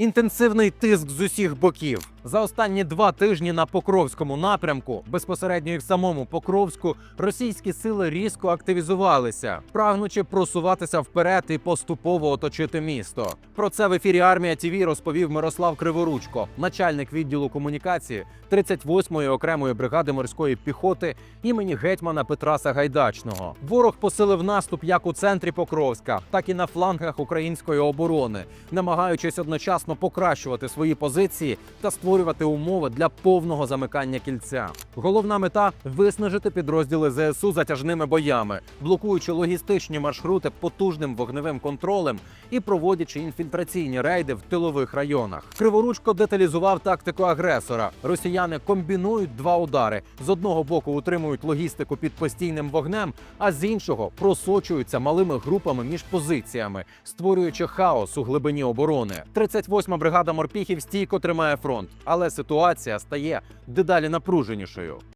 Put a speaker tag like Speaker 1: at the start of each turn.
Speaker 1: Інтенсивний тиск з усіх боків. За останні два тижні на Покровському напрямку, безпосередньо і в самому Покровську, російські сили різко активізувалися, прагнучи просуватися вперед і поступово оточити місто. Про це в ефірі Армія ТІВІ розповів Мирослав Криворучко, начальник відділу комунікації 38-ї окремої бригади морської піхоти імені гетьмана Петра Сагайдачного. Ворог посилив наступ як у центрі Покровська, так і на флангах української оборони, намагаючись одночасно покращувати свої позиції та створювати умови для повного замикання кільця. Головна мета виснажити підрозділи ЗСУ затяжними боями, блокуючи логістичні маршрути потужним вогневим контролем і проводячи інфільтраційні рейди в тилових районах. Криворучко деталізував тактику агресора. Росіяни комбінують два удари: з одного боку утримують логістику під постійним вогнем, а з іншого просочуються малими групами між позиціями, створюючи хаос у глибині оборони. 38-ма бригада морпіхів стійко тримає фронт, але ситуація стає дедалі напруженішою.